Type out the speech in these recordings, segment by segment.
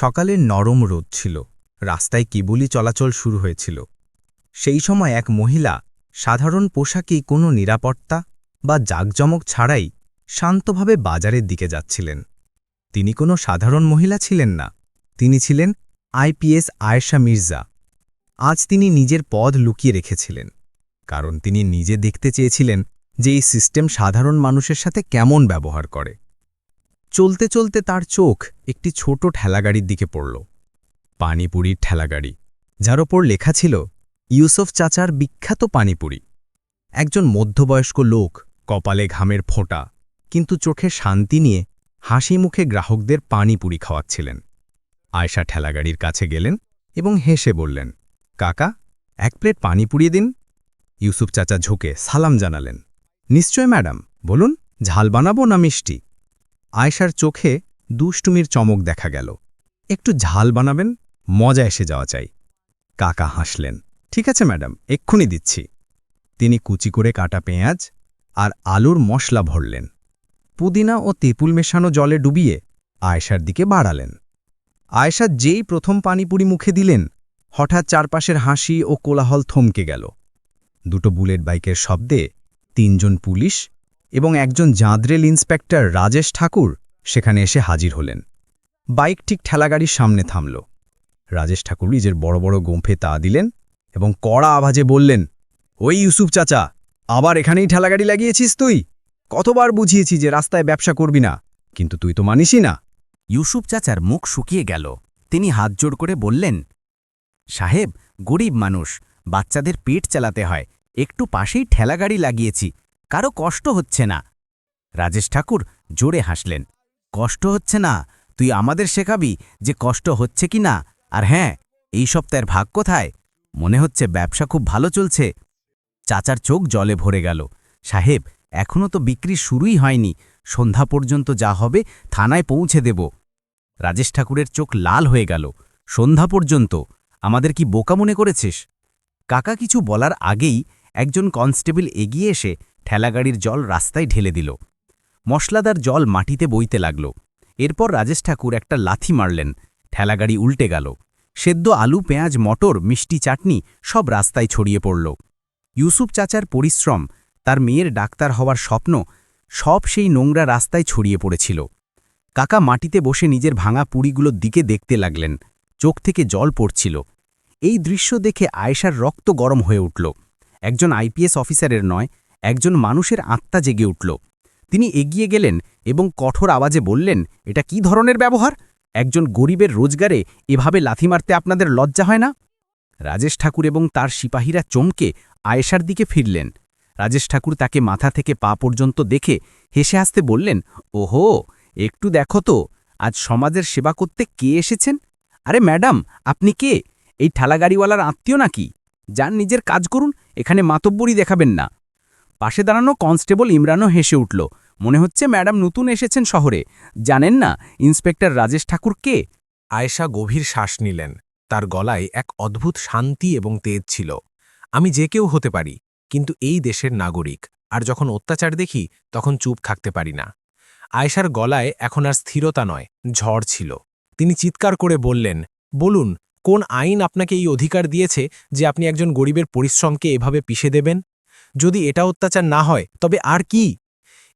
সকালের নরম রোদ ছিল। রাস্তায় কিবুলি চলাচল শুরু হয়েছিল। সেই সময় এক মহিলা সাধারণ পোশাকেই কোনো নিরাপত্তা বা জাকজমক ছাড়াই শান্তভাবে বাজারের দিকে যাচ্ছিলেন। তিনি কোনো সাধারণ মহিলা ছিলেন না। তিনি ছিলেন আইপিএস আয়েশা মির্জা। আজ তিনি নিজের পদ লুকিয়ে রেখেছিলেন। কারণ তিনি নিজে দেখতে চেয়েছিলেন যে এই সিস্টেম সাধারণ মানুষের সাথে কেমন ব্যবহার করে। চলতে চলতে তার চোখ একটি ছোট ঠেলাগাড়ির দিকে পড়ল। পানিপুরির ঠেলাগাড়ি, যার ওপর লেখা ছিল, ইউসুফ চাচার বিখ্যাত পানিপুরি। একজন মধ্যবয়স্ক লোক, কপালে ঘামের ফোঁটা, কিন্তু চোখে শান্তি নিয়ে হাসি মুখে গ্রাহকদের পানিপুরি খাওয়াচ্ছিলেন। আয়শা ঠেলাগাড়ির কাছে গেলেন এবং হেসে বললেন, কাকা, এক প্লেট পানি পুড়িয়ে দিন। ইউসুফ চাচা ঝুঁকে সালাম জানালেন, নিশ্চয় ম্যাডাম, বলুন, ঝাল বানাবো না মিষ্টি? আয়শার চোখে দুষ্টুমির চমক দেখা গেল। একটু ঝাল বানাবেন, মজা এসে যাওয়া চাই। কাকা হাসলেন, ঠিক আছে ম্যাডাম, এক্ষুনি দিচ্ছি। তিনি কুচি করে কাটা পেঁয়াজ আর আলুর মশলা ভরলেন। পুদিনা ও তেঁতুল মেশানো জলে ডুবিয়ে আয়েশার দিকে বাড়ালেন। আয়েশা যেই প্রথম পানিপুরি মুখে দিলেন, হঠাৎ চারপাশের হাসি ও কোলাহল থমকে গেল। দুটো বুলেট বাইকের শব্দে তিনজন পুলিশ এবং একজন জাঁদরেল ইন্সপেক্টর রাজেশ ঠাকুর সেখানে এসে হাজির হলেন। বাইক ঠিক ঠেলাগাড়ির সামনে থামল। রাজেশ ঠাকুর নিজের বড় বড় গোঁফে তা দিলেন এবং কড়া আভাজে বললেন, ওই ইউসুফ চাচা, আবার এখানেই ঠেলাগাড়ি লাগিয়েছিস তুই? কতবার বুঝিয়েছি যে রাস্তায় ব্যবসা করবি না, কিন্তু তুই তো মানিসই না। ইউসুফ চাচার মুখ শুকিয়ে গেল। তিনি হাত জোড় করে বললেন, সাহেব, গরিব মানুষ, বাচ্চাদের পেট চালাতে হয়। একটু পাশেই ঠেলাগাড়ি লাগিয়েছি কারও কষ্ট হচ্ছে না। রাজেশ ঠাকুর জোরে হাসলেন, কষ্ট হচ্ছে না, তুই আমাদের শেখাবি যে কষ্ট হচ্ছে কি না, আর হ্যাঁ এই সপ্তাহের ভাগ কোথায়? মনে হচ্ছে ব্যবসা খুব ভালো চলছে। চাচার চোখ জলে ভরে গেল, সাহেব এখনও তো বিক্রি শুরুই হয়নি, সন্ধ্যা পর্যন্ত যা হবে থানায় পৌঁছে দেব। রাজেশ ঠাকুরের চোখ লাল হয়ে গেল, সন্ধ্যা পর্যন্ত? আমাদের কি বোকা মনে করেছিস? কাকা কিছু বলার আগেই একজন কনস্টেবল এগিয়ে এসে ঠেলাগাড়ির জল রাস্তায় ঢেলে দিল। মশলাদার জল মাটিতে বইতে লাগল। এরপর রাজেশ ঠাকুর একটা লাথি মারলেন। ঠেলাগাড়ি উল্টে গেল। সেদ্ধ আলু, পেঁয়াজ, মটর, মিষ্টি চাটনি সব রাস্তায় ছড়িয়ে পড়ল। ইউসুফ চাচার পরিশ্রম, তার মেয়ের ডাক্তার হওয়ার স্বপ্ন, সব সেই নোংরা রাস্তায় ছড়িয়ে পড়েছিল। কাকা মাটিতে বসে নিজের ভাঙা পুড়িগুলোর দিকে দেখতে লাগলেন। চোখ থেকে জল পড়ছিল। এই দৃশ্য দেখে আয়েশার রক্ত গরম হয়ে উঠল। একজন আইপিএস অফিসারের নয়, একজন মানুষের আত্মা জেগে উঠল। তিনি এগিয়ে গেলেন এবং কঠোর আওয়াজে বললেন, এটা কি ধরনের ব্যবহার? একজন গরিবের রোজগারে এভাবে লাথি মারতে আপনাদের লজ্জা হয় না? রাজেশ ঠাকুর এবং তার সিপাহীরা চমকে আয়েশার দিকে ফিরলেন। রাজেশ ঠাকুর তাকে মাথা থেকে পা পর্যন্ত দেখে হেসে হাসতে বললেন, ওহো, একটু দেখো তো, আজ সমাজের সেবা করতে কে এসেছেন? আরে ম্যাডাম, আপনি কে? এই ঠেলাগাড়িওয়ালার আত্মীয় নাকি? যান নিজের কাজ করুন, এখানে মাতব্বরই দেখাবেন না। পাশে দাঁড়ানো কনস্টেবল ইমরানও হেসে উঠল, মনে হচ্ছে ম্যাডাম নতুন এসেছেন শহরে। জানেন না, ইন্সপেক্টর রাজেশ ঠাকুর কে? আয়েশা গভীর শ্বাস নিলেন। তার গলায় এক অদ্ভুত শান্তি এবং তেজ ছিল। আমি যে কেউ হতে পারি, কিন্তু এই দেশের নাগরিক, আর যখন অত্যাচার দেখি, তখন চুপ থাকতে পারি না। আয়েশার গলায় এখন আর স্থিরতা নয়, ঝড় ছিল। তিনি চিৎকার করে বললেন, বলুন কোন আইন আপনাকে এই অধিকার দিয়েছে যে আপনি একজন গরিবের পরিশ্রমকে এভাবে পিষে দেবেন? যদি এটা অত্যাচার না হয়, তবে আর কি?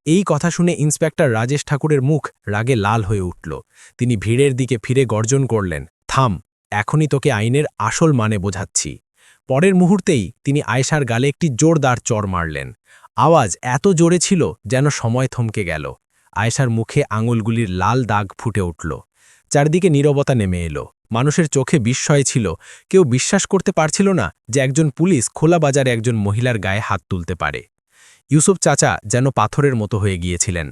এই কথা শুনে ইন্সপেক্টর রাজেশ ঠাকুরের মুখ রাগে লাল হয়ে উঠল। তিনি ভিড়ের দিকে ফিরে গর্জন করলেন, থাম, এখনই তোকে আইনের আসল মানে বোঝাচ্ছি। পরের মুহূর্তেই তিনি আয়েশার গালে একটি জোরদার চর মারলেন। আওয়াজ এত জোরে ছিল যেন সময় থমকে গেল। আয়েশার মুখে আঙুলগুলির লাল দাগ ফুটে উঠল। চারদিকে নীরবতা নেমে এলো। মানুষের চোখে বিস্ময় ছিল। কেউ বিশ্বাস করতে পারছিল না যে একজন পুলিশ খোলা বাজারে একজন মহিলার গায়ে হাত তুলতে পারে। ইউসুফ চাচা যেন পাথরের মতো হয়ে গিয়েছিলেন।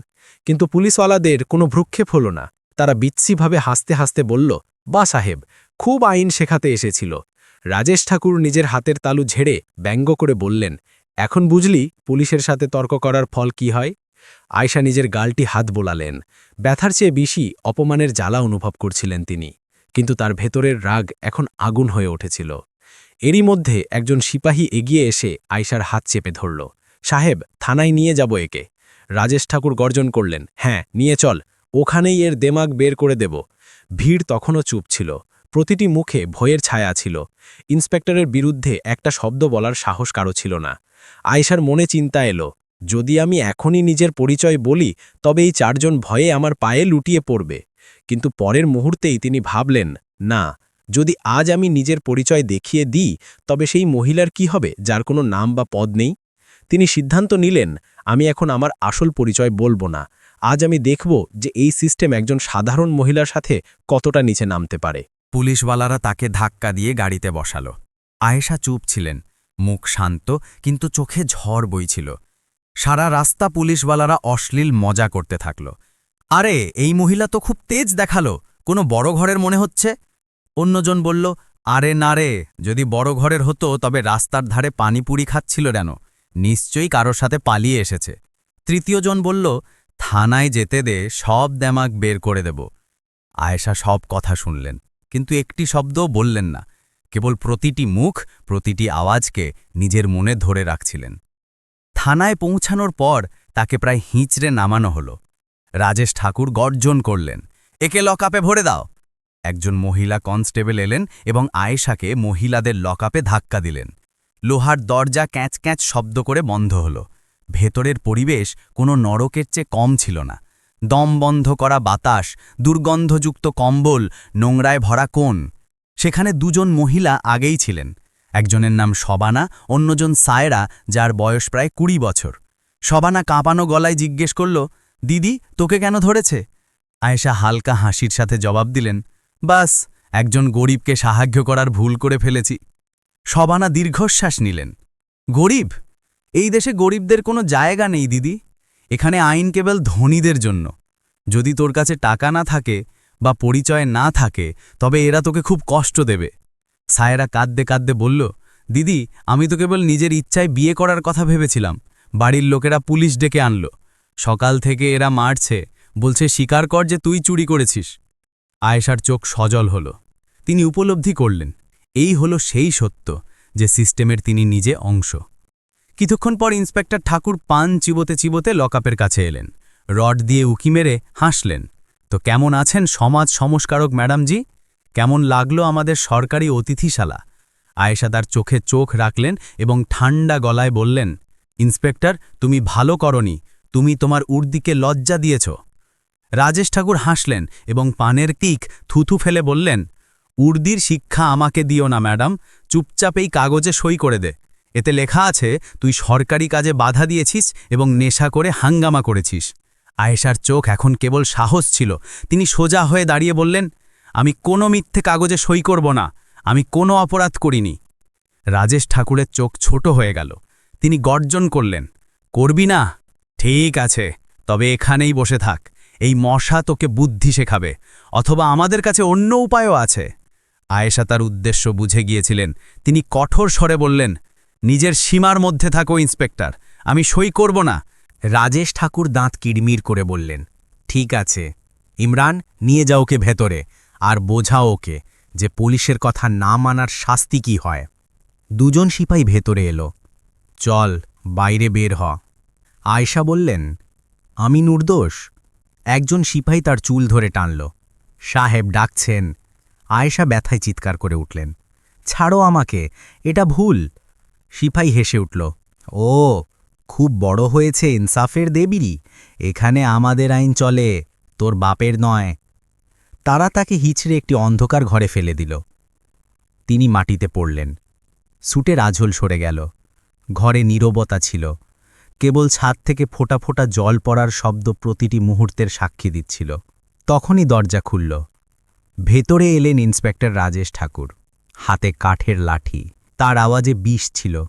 কিন্তু পুলিশওয়ালাদের কোনো ভ্রুক্ষেপ হল না। তারা বিচ্ছিভাবে হাসতে হাসতে বলল বা সাহেব, খুব আইন শেখাতে এসেছিল। রাজেশ ঠাকুর নিজের হাতের তালু ঝেড়ে ব্যঙ্গ করে বললেন, এখন বুঝলি পুলিশের সাথে তর্ক করার ফল কি হয়? আয়শা নিজের গালটি হাত বোলালেন। ব্যথার চেয়ে বেশি অপমানের জ্বালা অনুভব করছিলেন তিনি। কিন্তু তার ভেতরের রাগ এখন আগুন হয়ে উঠেছিল। এরই মধ্যে একজন সিপাহী এগিয়ে এসে আয়শার হাত চেপে ধরল। সাহেব, থানায় নিয়ে যাব একে। রাজেশ ঠাকুর গর্জন করলেন হ্যাঁ নিয়ে চল। ওখানেই এর দেমাগ বের করে দেব। ভিড় তখনও চুপ ছিল। প্রতিটি মুখে ভয়ের ছায়া ছিল। ইন্সপেক্টরের বিরুদ্ধে একটা শব্দ বলার সাহস কারও ছিল না। আয়েশার মনে চিন্তা এলো, যদি আমি এখনই নিজের পরিচয় বলি, তবে এই চারজন ভয়ে আমার পায়ে লুটিয়ে পড়বে। কিন্তু পরের মুহূর্তেই তিনি ভাবলেন, না, যদি আজ আমি নিজের পরিচয় দেখিয়ে দিই, তবে সেই মহিলার কি হবে, যার কোনো নাম বা পদ নেই? তিনি সিদ্ধান্ত নিলেন, আমি এখন আমার আসল পরিচয় বলব না। আজ আমি দেখব যে এই সিস্টেম একজন সাধারণ মহিলার সাথে কতটা নিচে নামতে পারে। পুলিশওয়ালারা তাকে ধাক্কা দিয়ে গাড়িতে বসাল। আয়েশা চুপ ছিলেন, মুখ শান্ত, কিন্তু চোখে ঝড় বইছিল। সারা রাস্তা পুলিশওয়ালারা অশ্লীল মজা করতে থাকল। আরে, এই মহিলা তো খুব তেজ দেখাল। কোনো বড় ঘরের মনে হচ্ছে? অন্যজন বলল, আরে না রে, যদি বড় ঘরের হতো, তবে রাস্তার ধারে পানিপুরি খাচ্ছিল কেন? নিশ্চয়ই কারোর সাথে পালিয়ে এসেছে। তৃতীয়জন বলল, থানায় যেতে দে, সব দেমাক বের করে দেব। আয়েশা সব কথা শুনলেন, কিন্তু একটি শব্দও বললেন না। কেবল প্রতিটি মুখ, প্রতিটি আওয়াজকে নিজের মনে ধরে রাখছিলেন। থানায় পৌঁছানোর পর তাকে প্রায় হিঁচড়ে নামানো হল। রাজেশ ঠাকুর গর্জন করলেন, একে লকআপে ভরে দাও। একজন মহিলা কনস্টেবল এলেন এবং আয়েশাকে মহিলাদের লকআপে ধাক্কা দিলেন। লোহার দরজা ক্যাঁচ ক্যাঁচ শব্দ করে বন্ধ হল। ভেতরের পরিবেশ কোনো নরকের চেয়ে কম ছিল না। দম বন্ধ করা বাতাস, দুর্গন্ধযুক্ত কম্বল, নোংরায় ভরা কোণ। সেখানে দুজন মহিলা আগেই ছিলেন। একজনের নাম শবানা, অন্যজন সায়রা, যার বয়স প্রায় কুড়ি বছর। শবানা কাঁপানো গলায় জিজ্ঞেস করল দিদি, তোকে কেন ধরেছে? আয়েশা হালকা হাসির সাথে জবাব দিলেন, বাস, একজন গরিবকে সাহায্য করার ভুল করে ফেলেছি। সবানা দীর্ঘশ্বাস নিলেন। গরিব? এই দেশে গরিবদের কোনো জায়গা নেই দিদি। এখানে আইন কেবল ধনীদের জন্য। যদি তোর কাছে টাকা না থাকে বা পরিচয় না থাকে, তবে এরা তোকে খুব কষ্ট দেবে। সায়েরা কাঁদতে কাঁদতে বলল, দিদি, আমি তো কেবল নিজের ইচ্ছায় বিয়ে করার কথা ভেবেছিলাম। বাড়ির লোকেরা পুলিশ ডেকে আনল। সকাল থেকে এরা মারছে, বলছে স্বীকার কর যে তুই চুরি করেছিস। আয়েশার চোখ সজল হল। তিনি উপলব্ধি করলেন, এই হলো সেই সত্য যে সিস্টেমের তিনি নিজে অংশ। কিছুক্ষণ পর ইন্সপেক্টর ঠাকুর পান চিবোতে চিবোতে লকআপের কাছে এলেন। রড দিয়ে উকি মেরে হাসলেন, তো কেমন আছেন সমাজ সংস্কারক ম্যাডামজি? কেমন লাগল আমাদের সরকারি অতিথিশালা? আয়েশা তার চোখে চোখ রাখলেন এবং ঠান্ডা গলায় বললেন, ইন্সপেক্টর, তুমি ভালো করনি। তুমি তোমার উর্দিকে লজ্জা দিয়েছ। রাজেশ ঠাকুর হাসলেন এবং পানের কিক থুথু ফেলে বললেন, উর্দির শিক্ষা আমাকে দিও না, ম্যাডাম। চুপচাপ এই কাগজে সই করে দে। এতে লেখা আছে, তুই সরকারি কাজে বাধা দিয়েছিস এবং নেশা করে হাঙ্গামা করেছিস। আয়েশার চোখ এখন কেবল সাহস ছিল। তিনি সোজা হয়ে দাঁড়িয়ে বললেন, আমি কোনো মিথ্যে কাগজে সই করব না। আমি কোনো অপরাধ করিনি। রাজেশ ঠাকুরের চোখ ছোট হয়ে গেল। তিনি গর্জন করলেন, করবি না? ঠিক আছে, তবে এখানেই বসে থাক। এই মশা তোকে বুদ্ধি শেখাবে, অথবা আমাদের কাছে অন্য উপায়ও আছে। আয়েশা তার উদ্দেশ্য বুঝে গিয়েছিলেন। তিনি কঠোর স্বরে বললেন, নিজের সীমার মধ্যে থাকো, ইন্সপেক্টর, আমি সই করব না। রাজেশ ঠাকুর দাঁত কিড়মির করে বললেন, ঠিক আছে, ইমরান, নিয়ে যাও ওকে ভেতরে, আর বোঝাও ওকে যে পুলিশের কথা না মানার শাস্তি কি হয়। দুজন সিপাই ভেতরে এলো। চল, বাইরে বের হ। আয়শা বললেন, আমি নির্দোষ। একজন সিপাই তার চুল ধরে টানল। সাহেব ডাকছেন। আয়েশা ব্যথায় চিৎকার করে উঠলেন, ছাড়ো আমাকে, এটা ভুল। সিপাই হেসে উঠল, ও, খুব বড় হয়েছে ইনসাফের দেবীরই, এখানে আমাদের আইন চলে, তোর বাপের নয়। তারা তাকে হিচড়ে একটি অন্ধকার ঘরে ফেলে দিল। তিনি মাটিতে পড়লেন। সুটের আঝোল সরে গেল। ঘরে নীরবতা ছিল। কেবল ছাদ থেকে ফোঁটা ফোঁটা জল পড়ার শব্দ প্রতিটি মুহূর্তের সাক্ষী দিচ্ছিল। তখনই দরজা খুলল। ভেতরে এলেন ইন্সপেক্টর রাজেশ ঠাকুর। হাতে কাঠের লাঠি। তার আওয়াজে বিষ ছিল।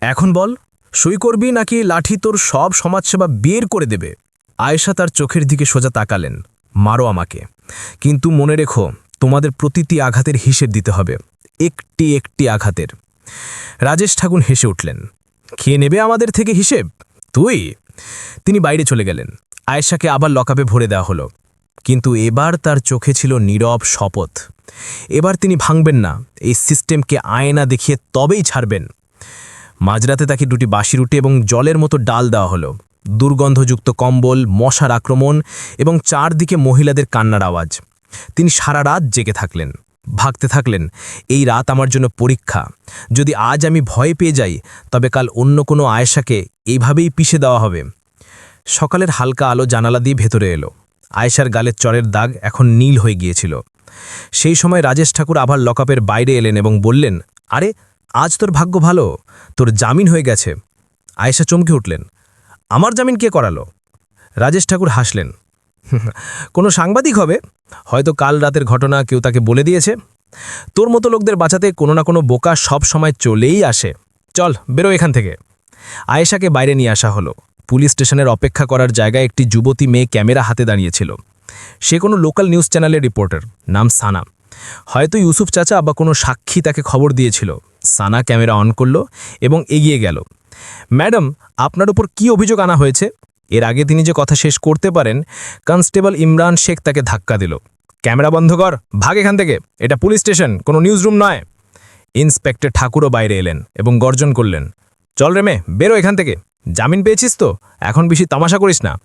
এখন বল, সই করবি নাকি লাঠি তোর সব সমাজসেবা বের করে দেবে? আয়েশা তার চোখের দিকে সোজা তাকালেন। মারো আমাকে। কিন্তু মনে রেখো, তোমাদের প্রতিটি আঘাতের হিসেব দিতে হবে। একটি একটি আঘাতের। রাজেশ ঠাকুর হেসে উঠলেন। খেয়ে নেবে আমাদের থেকে হিসেব? তুই? তিনি বাইরে চলে গেলেন। আয়েশাকে আবার লকআপে ভরে দেওয়া হলো। কিন্তু এবার তার চোখে ছিল নীরব শপথ। এবার তিনি ভাঙবেন না। এই সিস্টেমকে আয়না দেখিয়ে তবেই ছাড়বেন। মাঝরাতে তাকে দুটি বাসি রুটি এবং জলের মতো ডাল দেওয়া হলো। দুর্গন্ধযুক্ত কম্বল, মশার আক্রমণ এবং চারদিকে মহিলাদের কান্নার আওয়াজ। তিনি সারা রাত জেগে থাকলেন। ভাগতে থাকলেন, এই রাত আমার জন্য পরীক্ষা। যদি আজ আমি ভয় পেয়ে যাই, তবে কাল অন্য কোনো আয়েশাকে এইভাবেই পিষে দেওয়া হবে। সকালের হালকা আলো জানালা দিয়ে ভেতরে এলো। আয়েশার গালের চরের দাগ এখন নীল হয়ে গিয়েছিল। সেই সময় রাজেশ ঠাকুর আবার লকআপের বাইরে এলেন এবং বললেন, আরে, আজ তোর ভাগ্য ভালো। তোর জামিন হয়ে গেছে। আয়েশা চমকে উঠলেন, আমার জামিন কে করালো? রাজেশ ঠাকুর হাসলেন কোনো সাংবাদিক হবে? হয়তো কাল রাতের ঘটনা কেউ তাকে বলে দিয়েছে। তোর মতো লোকদের বাঁচাতে কোনো না কোনো বোকা সব সময় চলেই আসে। চল, বেরো এখান থেকে। আয়েশাকে বাইরে নিয়ে আসা হলো। পুলিশ স্টেশনের অপেক্ষা করার জায়গায় একটি যুবতী মেয়ে ক্যামেরা হাতে দাঁড়িয়েছিল। সে কোনো লোকাল নিউজ চ্যানেলের রিপোর্টার, নাম সানা। হয়তো ইউসুফ চাচা বা কোনো সাক্ষী তাকে খবর দিয়েছিল। সানা ক্যামেরা অন করল এবং এগিয়ে গেল। ম্যাডাম, আপনার উপর কি অভিযোগ আনা হয়েছে? এর আগে তিনি যে কথা শেষ করতে পারেন, কনস্টেবল ইমরান শেখ তাকে ধাক্কা দিল। ক্যামেরা বন্ধ কর, ভাগ এখান থেকে। এটা পুলিশ স্টেশন, কোনো নিউজ রুম নয়। ইন্সপেক্টর ঠাকুরও বাইরে এলেন এবং গর্জন করলেন, চল রে মে বেরো এখান থেকে। জামিন পেয়েছিস তো? এখন বেশি তামাশা করিস না।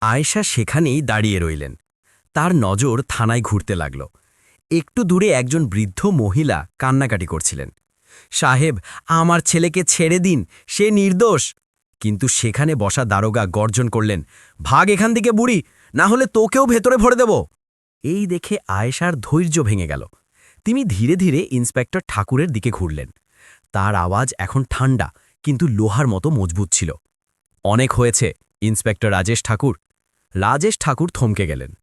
আয়েশা সেখানেই দাঁড়িয়ে রইলেন। তার নজর থানায় ঘুরতে লাগল। একটু দূরে একজন বৃদ্ধ মহিলা কান্নাকাটি করছিলেন। সাহেব, আমার ছেলেকে ছেড়ে দিন, সে নির্দোষ। কিন্তু সেখানে বসা দারোগা গর্জন করলেন, ভাগ এখান থেকে বুড়ি, না হলে তোকেও ভেতরে ভরে দেব। এই দেখে আয়েশার ধৈর্য ভেঙে গেল। তিনি ধীরে ধীরে ইন্সপেক্টর ঠাকুরের দিকে ঘুরলেন। তার আওয়াজ এখন ঠান্ডা কিন্তু লোহার মতো মজবুত ছিল। অনেক হয়েছে, ইন্সপেক্টর রাজেশ ঠাকুর। রাজেশ ঠাকুর থমকে গেলেন।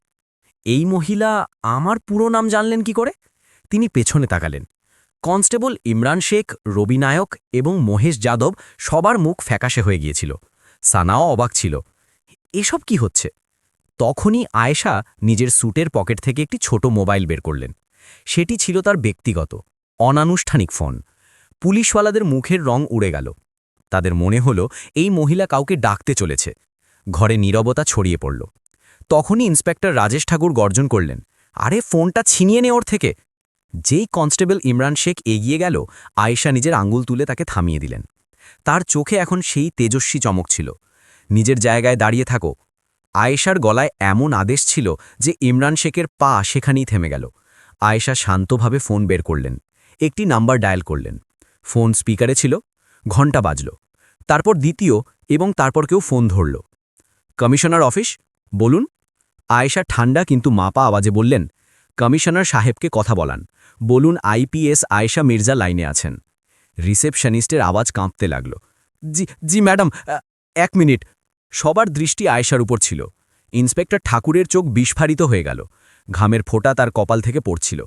এই মহিলা আমার পুরো নাম জানলেন কি করে? তিনি পেছনে তাকালেন। কনস্টেবল ইমরান শেখ, রবি নায়ক এবং মহেশ যাদব সবার মুখ ফ্যাকাশে হয়ে গিয়েছিল। সানাও অবাক ছিল। এসব কি হচ্ছে? তখনই আয়েশা নিজের স্যুটের পকেট থেকে একটি ছোট মোবাইল বের করলেন। সেটি ছিল তার ব্যক্তিগত, অনানুষ্ঠানিক ফোন। পুলিশওয়ালাদের মুখের রং উড়ে গেল। তাদের মনে হল এই মহিলা কাউকে ডাকতে চলেছে। ঘরে নীরবতা ছড়িয়ে পড়ল। তখনই ইন্সপেক্টর রাজেশ ঠাকুর গর্জন করলেন, আরে, ফোনটা ছিনিয়ে নে ওর থেকে। যেই কনস্টেবল ইমরান শেখ এগিয়ে গেল, আয়েশা নিজের আঙ্গুল তুলে তাকে থামিয়ে দিলেন। তার চোখে এখন সেই তেজস্বী চমক ছিল। নিজের জায়গায় দাঁড়িয়ে থাকো। আয়েশার গলায় এমন আদেশ ছিল যে ইমরান শেখের পা সেখানেই থেমে গেল। আয়েশা শান্তভাবে ফোন বের করলেন। একটি নাম্বার ডায়াল করলেন। ফোন স্পিকারে ছিল। ঘণ্টা বাজল। তারপর দ্বিতীয় এবং তারপর কেউ ফোন ধরল। Commissioner office? বলুন। আয়েশা ঠান্ডা কিন্তু মাপা আওয়াজে বললেন কমিশনার সাহেবকে কথা বলান। বলুন, আইপিএস আয়েশা মির্জা লাইনে আছেন। রিসেপশনিস্টের আওয়াজ কাঁপতে লাগল। জি জি ম্যাডাম এক মিনিট। সবার দৃষ্টি আয়েশার উপর ছিল। ইন্সপেক্টর ঠাকুরের চোখ বিস্ফারিত হয়ে গেল। ঘামের ফোঁটা তার কপাল থেকে পড়ছিল।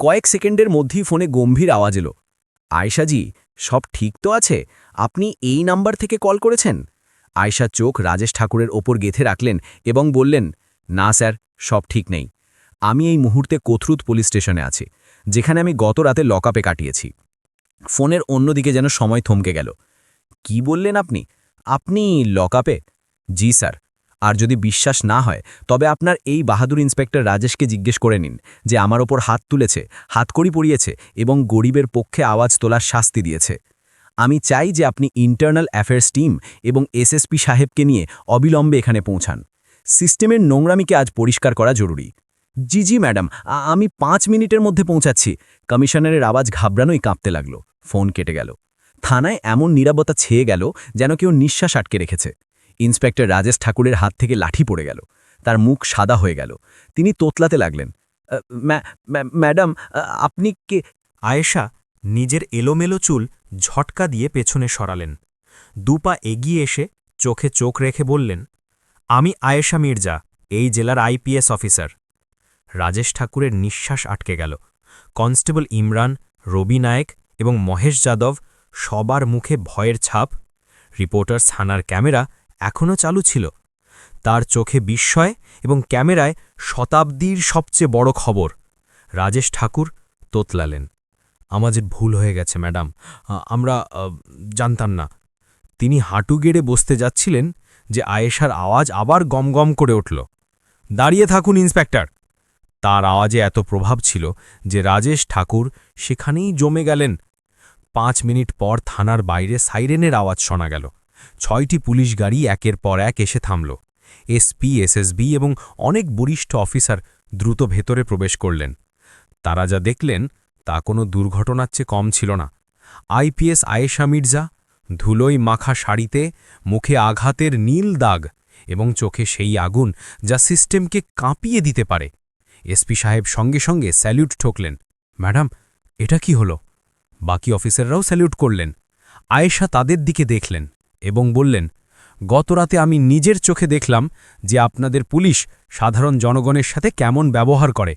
কয়েক সেকেন্ডের মধ্যেই ফোনে গম্ভীর আওয়াজ এলো। আয়েশাজি, সব ঠিক তো আছে? আপনি এই নাম্বার থেকে কল করেছেন? আয়শা চোখ রাজেশ ঠাকুরের ওপর গেথে রাখলেন এবং বললেন, না স্যার, সব ঠিক নেই। আমি এই মুহূর্তে কোথরুত পুলিশ স্টেশনে আছি, যেখানে আমি গত রাতে লকআপে কাটিয়েছি। ফোনের অন্যদিকে যেন সময় থমকে গেল। কি বললেন আপনি? আপনি লকআপে? জি, স্যার। আর যদি বিশ্বাস না হয়, তবে আপনার এই বাহাদুর ইন্সপেক্টর রাজেশকে জিজ্ঞেস করে নিন যে আমার ওপর হাত তুলেছে, হাতকড়ি পরিয়েছে এবং গরিবের পক্ষে আওয়াজ তোলার শাস্তি দিয়েছে। আমি চাই যে আপনি ইন্টারনাল অ্যাফেয়ার্স টিম এবং এসএসপি সাহেবকে নিয়ে অবিলম্বে এখানে পৌঁছান। সিস্টেমের নোংরামিকে আজ পরিষ্কার করা জরুরি। জি জি ম্যাডাম। আমি পাঁচ মিনিটের মধ্যে পৌঁছাচ্ছি। কমিশনারের আওয়াজ ঘাবড়ানোই কাঁপতে লাগল। ফোন কেটে গেল। থানায় এমন নিরাপত্তা ছেয়ে গেল যেন কেউ নিঃশ্বাস আটকে রেখেছে। ইন্সপেক্টর রাজেশ ঠাকুরের হাত থেকে লাঠি পড়ে গেল। তার মুখ সাদা হয়ে গেল। তিনি তোতলাতে লাগলেন। "আ, ম্যা- ম্যা- ম্যাডাম আপনি কে? আয়েশা নিজের এলোমেলো চুল ঝটকা দিয়ে পেছনে সরালেন। দুপা এগিয়ে এসে চোখে চোখ রেখে বললেন আমি আয়েশা মির্জা এই জেলার আইপিএস অফিসার। রাজেশ ঠাকুরের নিঃশ্বাস আটকে গেল। কনস্টেবল ইমরান, রবি নায়েক এবং মহেশ যাদব সবার মুখে ভয়ের ছাপ, রিপোর্টার্স থানার ক্যামেরা এখনও চালু ছিল। তার চোখে বিস্ময় এবং ক্যামেরায় শতাব্দীর সবচেয়ে বড় খবর, রাজেশ ঠাকুর তোতলালেন। আমাদের ভুল হয়ে গেছে, ম্যাডাম। আমরা জানতাম না। তিনি হাঁটু গেড়ে বসতে যাচ্ছিলেন যে আয়েশার আওয়াজ আবার গমগম করে উঠল। দাঁড়িয়ে থাকুন, ইন্সপেক্টর। তার আওয়াজে এত প্রভাব ছিল যে রাজেশ ঠাকুর সেখানেই জমে গেলেন। পাঁচ মিনিট পর থানার বাইরে সাইরেনের আওয়াজ শোনা গেল। ছয়টি পুলিশ গাড়ি একের পর এক এসে থামল। এসপি, এসএসবি এবং অনেক বরিষ্ঠ অফিসার দ্রুত ভেতরে প্রবেশ করলেন। তারা যা দেখলেন তা কোনো দুর্ঘটনার চেয়ে কম ছিল না। আইপিএস আয়েশা মির্জা ধুলোই মাখা শাড়িতে, মুখে আঘাতের নীল দাগ এবং চোখে সেই আগুন যা সিস্টেমকে কাঁপিয়ে দিতে পারে। এসপি সাহেব সঙ্গে সঙ্গে স্যালিউট ঠকলেন। ম্যাডাম, এটা কি হলো? বাকি অফিসাররাও স্যালিউট করলেন। আয়েশা তাদের দিকে দেখলেন এবং বললেন গতরাতে আমি নিজের চোখে দেখলাম যে আপনাদের পুলিশ সাধারণ জনগণের সাথে কেমন ব্যবহার করে।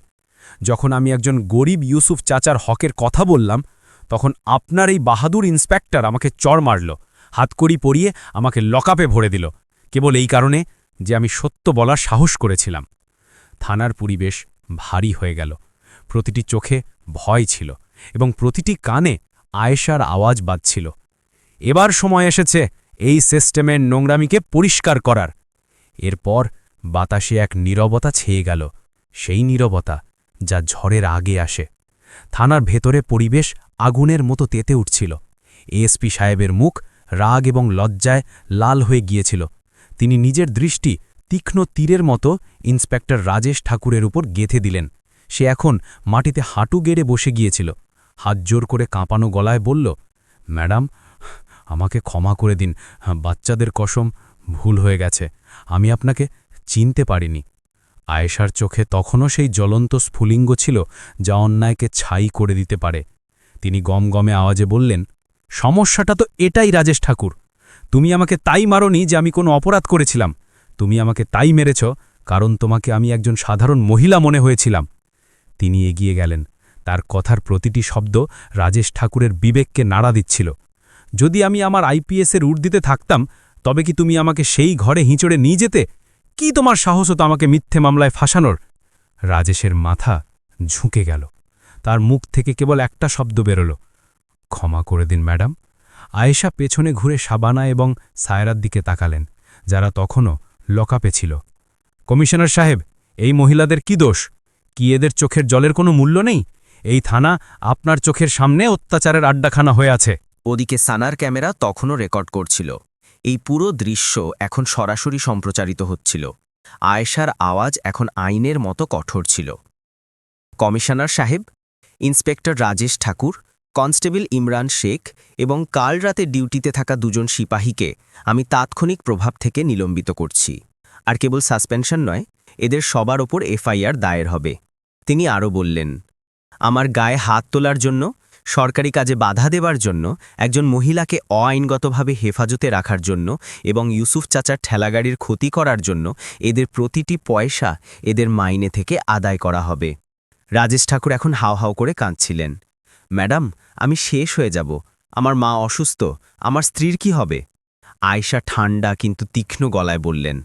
যখন আমি একজন গরিব ইউসুফ চাচার হকের কথা বললাম, তখন আপনার এই বাহাদুর ইন্সপেক্টর আমাকে চড় মারল হাতকড়ি পরিয়ে আমাকে লকআপে ভরে দিল, কেবল এই কারণে যে আমি সত্য বলার সাহস করেছিলাম। থানার পরিবেশ ভারী হয়ে গেল। প্রতিটি চোখে ভয় ছিল এবং প্রতিটি কানে আয়েশার আওয়াজ বাজছিল। এবার সময় এসেছে এই সিস্টেমের নোংরামিকে পরিষ্কার করার। এরপর বাতাসে এক নীরবতা ছেয়ে গেল, সেই নীরবতা যা ঝড়ের আগে আসে। থানার ভেতরে পরিবেশ আগুনের মতো তেতে উঠছিল। এএসপি সাহেবের মুখ রাগ এবং লজ্জায় লাল হয়ে গিয়েছিল। তিনি নিজের দৃষ্টি তীক্ষ্ণ তীরের মতো ইন্সপেক্টর রাজেশ ঠাকুরের উপর গেথে দিলেন। সে এখন মাটিতে হাঁটু গেড়ে বসে গিয়েছিল। হাত জোর করে কাঁপানো গলায় বলল, ম্যাডাম, আমাকে ক্ষমা করে দিন। বাচ্চাদের কসম, ভুল হয়ে গেছে। আমি আপনাকে চিনতে পারিনি। আয়েশার চোখে তখনও সেই জ্বলন্ত স্ফুলিঙ্গ ছিল যা অন্যায়কে ছাই করে দিতে পারে। তিনি গমগমে আওয়াজে বললেন, সমস্যাটা তো এটাই রাজেশ ঠাকুর। তুমি আমাকে তাই মারনি যে আমি কোনো অপরাধ করেছিলাম। তুমি আমাকে তাই মেরেছ কারণ তোমাকে আমি একজন সাধারণ মহিলা মনে হয়েছিলাম। তিনি এগিয়ে গেলেন। তার কথার প্রতিটি শব্দ রাজেশ ঠাকুরের বিবেককে নাড়া দিচ্ছিল। যদি আমি আমার আইপিএসের উর্দিতে থাকতাম, তবে কি তুমি আমাকে সেই ঘরে হিঁচড়ে নিয়ে যেতে? কি তোমার সাহস হতো আমাকে মিথ্যে মামলায় ফাঁসানোর? রাজেশের মাথা ঝুঁকে গেল। তার মুখ থেকে কেবল একটা শব্দ বেরোল। ক্ষমা করে দিন, ম্যাডাম। আয়েশা পেছনে ঘুরে সাবানা এবং সায়রার দিকে তাকালেন, যারা তখনও লকাপে ছিল। কমিশনার সাহেব, এই মহিলাদের কি দোষ? কি এদের চোখের জলের কোনো মূল্য নেই? এই থানা আপনার চোখের সামনে অত্যাচারের আড্ডাখানা হয়ে আছে। ওদিকে সানার ক্যামেরা তখনও রেকর্ড করছিল। এই পুরো দৃশ্য এখন সরাসরি সম্প্রচারিত হচ্ছিল। আয়েশার আওয়াজ এখন আইনের মতো কঠোর ছিল। কমিশনার সাহেব, ইন্সপেক্টর রাজেশ ঠাকুর কনস্টেবল ইমরান শেখ এবং কাল রাতে ডিউটিতে থাকা দুজন সিপাহীকে আমি তাৎক্ষণিক প্রভাব থেকে নিলম্বিত করছি। আর কেবল সাসপেনশন নয়, এদের সবার ওপর এফআইআর দায়ের হবে। তিনি আরও বললেন, আমার গায়ে হাত তোলার জন্য, সরকারি কাজে বাধা দেবার জন্য, একজন মহিলাকে অআইনগতভাবে হেফাজতে রাখার জন্য এবং ইউসুফ চাচার ঠেলাগাড়ির ক্ষতি করার জন্য এদের প্রতিটি পয়সা এদের মাইনে থেকে আদায় করা হবে। রাজেশ ঠাকুর এখন হাও হাও করে কাঁদছিলেন। ম্যাডাম, আমি শেষ হয়ে যাব। আমার মা অসুস্থ, আমার স্ত্রীর কি হবে? আয়শা ঠান্ডা কিন্তু তীক্ষ্ণ গলায় বললেন,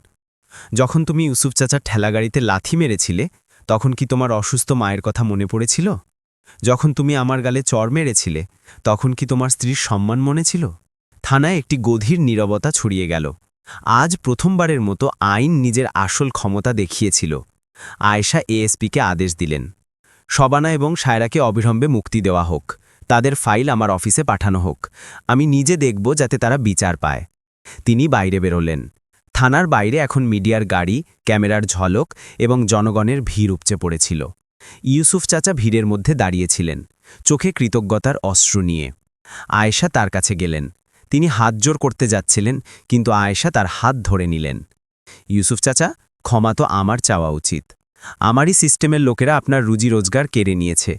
যখন তুমি ইউসুফ চাচার ঠেলাগাড়িতে লাথি মেরেছিলে, তখন কি তোমার অসুস্থ মায়ের কথা মনে পড়েছিল? যখন তুমি আমার গালে চর মেরেছিলে, তখন কি তোমার স্ত্রীর সম্মান মনে ছিল? থানায় একটি গধীর নীরবতা ছড়িয়ে গেল। আজ প্রথমবারের মতো আইন নিজের আসল ক্ষমতা দেখিয়েছিল। আয়েশা এএসপিকে আদেশ দিলেন। শবানা এবং সায়রাকে অবিলম্বে মুক্তি দেওয়া হোক। তাদের ফাইল আমার অফিসে পাঠানো হোক। আমি নিজে দেখব যাতে তারা বিচার পায়। তিনি বাইরে বেরোলেন। থানার বাইরে এখন মিডিয়ার গাড়ি, ক্যামেরার ঝলক এবং জনগণের ভিড় উপচে পড়েছিল। ইউসুফ চাচা ভিড়ের মধ্যে দাঁড়িয়েছিলেন। চোখে কৃতজ্ঞতার অশ্রু নিয়ে। আয়েশা তার কাছে গেলেন। তিনি হাত জোর করতে যাচ্ছিলেন, কিন্তু আয়েশা তার হাত ধরে নিলেন। ইউসুফ চাচা, ক্ষমা তো আমার চাওয়া উচিত। আমারই সিস্টেমের লোকেরা আপনার রুজি রোজগার কেড়ে নিয়েছে।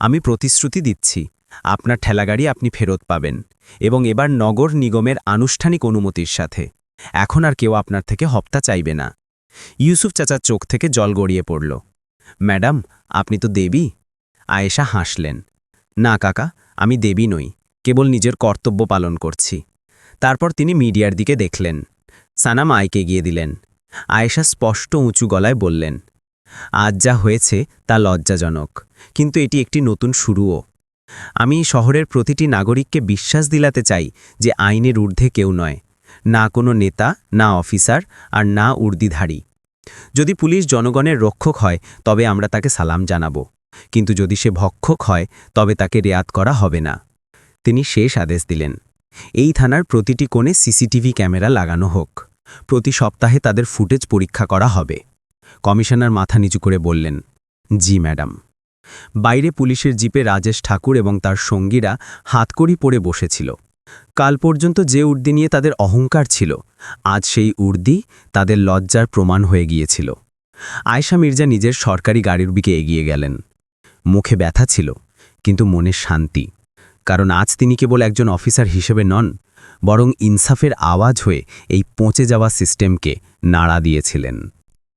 আমি প্রতিশ্রুতি দিচ্ছি, আপনার ঠেলাগাড়ি আপনি ফেরত পাবেন এবং এবার নগর নিগমের আনুষ্ঠানিক অনুমতির সাথে। এখন আর কেউ আপনার থেকে হপ্তা চাইবে না। ইউসুফ চাচার চোখ থেকে জল গড়িয়ে পড়ল। ম্যাডাম, আপনি তো দেবী। আয়েশা হাসলেন। না, কাকা, আমি দেবী নই, কেবল নিজের কর্তব্য পালন করছি। তারপর তিনি মিডিয়ার দিকে দেখলেন। সানাম আয়কে গিয়ে দিলেন। আয়েশা স্পষ্ট উঁচু গলায় বললেন আজ যা হয়েছে তা লজ্জাজনক, কিন্তু এটি একটি নতুন শুরুও। আমি শহরের প্রতিটি নাগরিককে বিশ্বাস দিলাতে চাই যে আইনের ঊর্ধ্বে কেউ নয়, না কোনো নেতা, না অফিসার, আর না উর্দিধারী। যদি পুলিশ জনগণের রক্ষক হয়, তবে আমরা তাকে সালাম জানাব, কিন্তু যদি সে ভক্ষক হয়, তবে তাকে রেয়াত করা হবে না। তিনি শেষ আদেশ দিলেন। এই থানার প্রতিটি কোণে সিসিটিভি ক্যামেরা লাগানো হোক। প্রতি সপ্তাহে তাদের ফুটেজ পরীক্ষা করা হবে। কমিশনার মাথা নিচু করে বললেন, জি, ম্যাডাম। বাইরে পুলিশের জিপে রাজেশ ঠাকুর এবং তার সঙ্গীরা হাতকড়ি পরে বসেছিল। কাল পর্যন্ত যে উর্দি নিয়ে তাদের অহংকার ছিল, আজ সেই উর্দি তাদের লজ্জার প্রমাণ হয়ে গিয়েছিল। আয়শা মির্জা নিজের সরকারি গাড়ির দিকে এগিয়ে গেলেন। মুখে ব্যথা ছিল, কিন্তু মনে শান্তি, কারণ আজ তিনি কেবল একজন অফিসার হিসেবে নন, বরং ইনসাফের আওয়াজ হয়ে এই পচে যাওয়া সিস্টেমকে নাড়া দিয়েছিলেন।